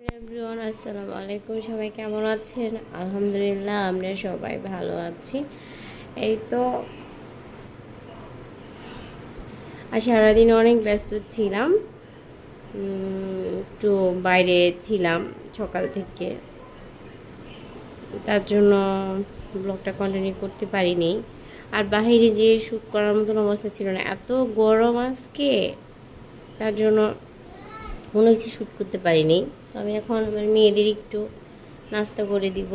Everyone আসসালামু আলাইকুম সবাই কেমন আছেন? আলহামদুলিল্লাহ, আমরা সবাই ভালো আছি। এই তো, আর সারাদিন অনেক ব্যস্ত ছিলাম। একটু বাইরে ছিলাম সকাল থেকে। তার জন্য ব্লগটা কন্টিনিউ করতে পারিনি। আর বাইরে যে শ্যুট করার মতন অবস্থা ছিল না, এত গরম আজকে। তার জন্য কোনো কিছু শ্যুট করতে পারিনি। আমি এখন আমার মেয়েদের একটু নাস্তা করে দিব।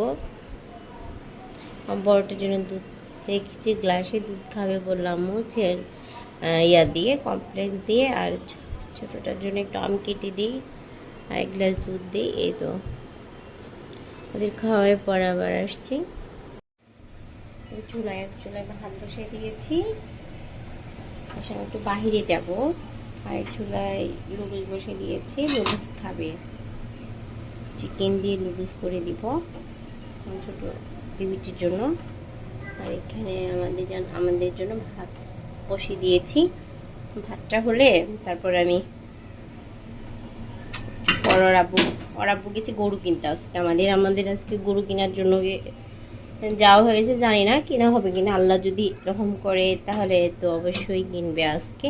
বড়টার জন্য দুধ রেখেছি গ্লাসে দুধ খাবে বললাম আহ, ইয়া দিয়ে কমপ্লেক্স দিয়ে আর ছোটোটার জন্য একটু আম কেটে দিই আর এক গ্লাস দুধ দিই এই তো। ওদের খাওয়ার পর আবার আসছি। চুলায় এক চুলায় ভাত বসিয়ে দিয়েছি। আসলে একটু বাহিরে যাব। আর চুলায় নুডলস বসে দিয়েছি নুডলস খাবে। চিকেন দিয়ে নুডলস করে দিব। ছোটো বেবিটির জন্য। আর এখানে আমাদের আমাদের জন্য ভাত বসিয়ে দিয়েছি। ভাতটা হলে তারপর আমি ওর আব্বু ওর আব্বু গেছে গরু কিনতে আজকে। আমাদের আমাদের আজকে গরু কেনার জন্য যাওয়া হয়েছে, জানি না কিনা হবে কিনা। আল্লাহ যদি এরকম করে তাহলে তো অবশ্যই কিনবে আজকে।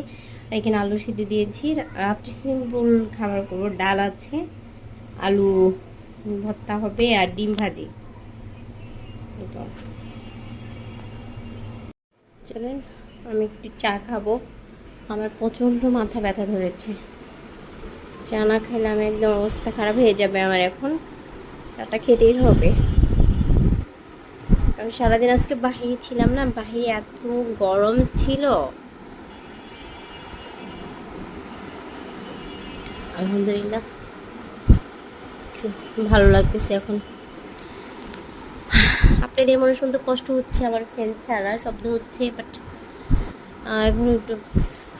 আর এখানে আলু সিদ্ধ দিয়েছি। রাত্রে সিম্পল খাবার করব। ডাল আছে। আলু, ভর্তা হবে আর ডিম ভাজি। চলেন, আমি একটু চা খাব। আমার প্রচণ্ড মাথা ব্যথা ধরেছে। চা না খেলে আমি একদম অবস্থা খারাপ হয়ে যাবে আমার এখন। চাটা খেতেই হবে। কারণ সারাদিন আজকে বাহিরে ছিলাম না, বাহিরে এত গরম ছিল। আলহামদুলিল্লাহ। চু- ভালো লাগতেছে এখন। আপনাদের মনে শুনতে কষ্ট হচ্ছে আমার ফ্যান ছাড়া শব্দ হচ্ছে বাট এখন একটু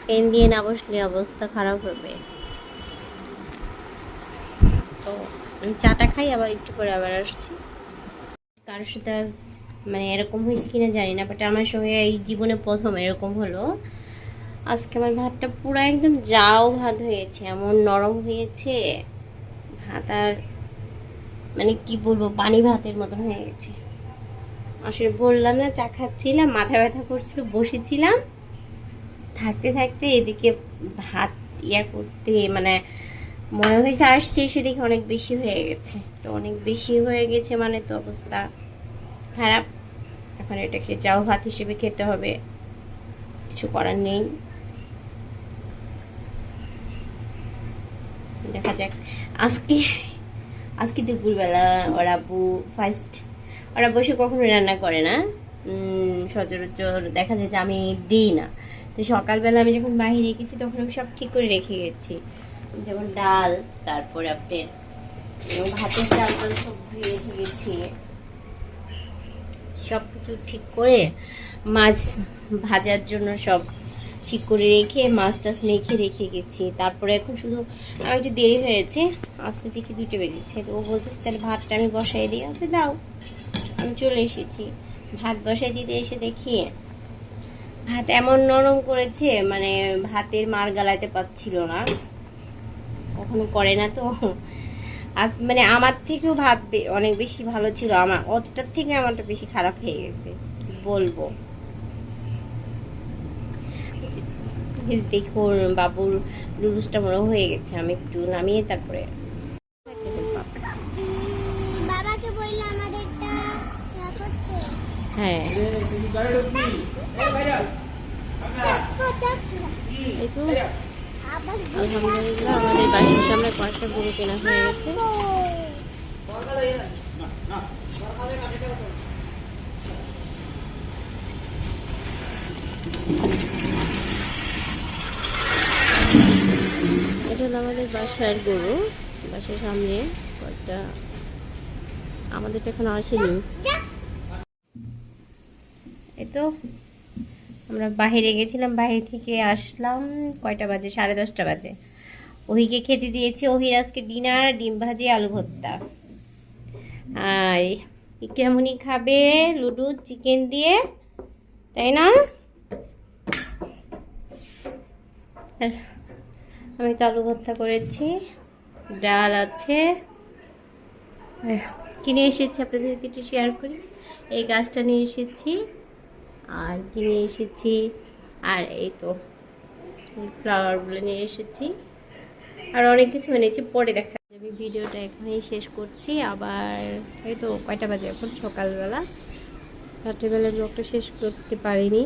ফ্যান দিয়ে না বসলে অবস্থা খারাপ হবে। তো চাটা খাই, আবার একটু পরে আবার আসছি। কারোর সাথে মানে এরকম হয়েছে কিনা জানি না বাট আমার সঙ্গে এই জীবনে প্রথম এরকম হলো। আজকে আমার ভাতটা পুরো একদম যাও ভাত হয়েছে, এমন নরম হয়েছে। ভাত আর মানে কি বলব, পানি ভাতের মতন হয়ে গেছে। আসলে বললাম না, চা খাচ্ছিলাম, মাথা ব্যথা করছিল, বসেছিলাম। থাকতে থাকতে এদিকে ভাত ইয়া করতে মানে মনে হয়েছে আসছে এসে দেখি অনেক বেশি হয়ে গেছে। তো অনেক বেশি হয়ে গেছে মানে তো অবস্থা খারাপ। এখন এটাকে যাও ভাত হিসেবে খেতে হবে। কিছু করার নেই। দেখা যাক। আজকে আজকে দুপুরবেলা ওরা আব্বু ফার্স্ট ওরা বসে কখনো রান্না করে না। সচরাচর দেখা যায় যে আমি দিই না। তো সকালবেলা আমি যখন বাহিরে গেছি, তখন আমি সব ঠিক করে রেখে গেছি। যেমন ডাল, তারপরে আপনার ভাতের টাল সব ধুয়ে রেখে গেছি। সব কিছু ঠিক করে মাছ ভাজার জন্য সব ঠিক করে রেখে, মাছ টাছ মেখে রেখে গেছি। তারপরে এখন শুধু আমার একটু দেরি হয়েছে, আসতে দেখি দুটো বেজেছে। তো ও বলতেছে, তাহলে ভাতটা আমি বসাই দিই। আচ্ছা দাও। আমি চলে এসেছি। ভাত বসাই দিতে এসে দেখি, ভাত এমন নরম করেছে মানে ভাতের মার গালাতে পাচ্ছিল না। কখনো করে না তো। আর মানে আমার থেকেও ভাত অনেক বেশি ভালো ছিল। আমার, ওরটার থেকে আমারটা বেশি খারাপ হয়ে গেছে। বলব এই দেখুন বাবুর লুডুসটা মনে হয়ে গেছে। আমি একটু নামিয়ে তারপরে বাবাকে বলল আমাদেরটা করতে। হ্যাঁ। আলহামদুলিল্লাহ আমাদের বাড়ির সামনে কয়েকটা গরু কেনা হয়ে গেছে। এটা হলো আমাদের বাসার গরু, বাসার সামনে কয়েকটা আমাদেরটা এখন আসেনি এই তো, আমরা বাইরে গেছিলাম, বাইরে থেকে আসলাম, কয়টা বাজে? সাড়ে দশটা বাজে। ওহিকে খেতে দিয়েছি ওহির আজকে ডিনার, ডিম ভাজি, আলু ভর্তা। আর কেমনই খাবে? লুডু, চিকেন দিয়ে, তাই না? আমি তো আলু ভর্তা করেছি। ডাল আছে। কিনে এসেছি আপনাদের সাথে একটু শেয়ার করি? এই গাছটা নিয়ে এসেছি। আর কিনে এসেছি? আর এই তো ফ্লাওয়ারগুলো নিয়ে এসেছি। আর অনেক কিছু এনেছি, পরে দেখা আমি ভিডিওটা এখানেই শেষ করছি। আবার এই তো কয়টা বাজে এখন? সকালবেলা। রাত্রিবেলা ব্লগটা শেষ করতে পারিনি।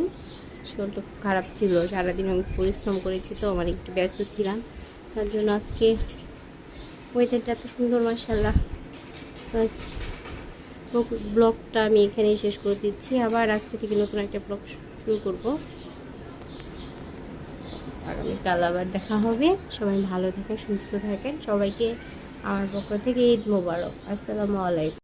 শরীরটা খুব খারাপ ছিল, সারাদিন আমি পরিশ্রম করেছি তো, আমার একটু ব্যস্ত ছিলাম। তার জন্য আজকে ওয়েদারটা এত সুন্দর মাসাল্লাহ ব্লগটা আমি এখানেই শেষ করে দিচ্ছি। আবার আজকে থেকে নতুন একটা ব্লগ শুরু করব। আগামীকাল আবার দেখা হবে। সবাই ভালো থাকেন, সুস্থ থাকেন। সবাইকে আমার পক্ষ থেকে ঈদ মোবারক। আসসালামু আলাইকুম।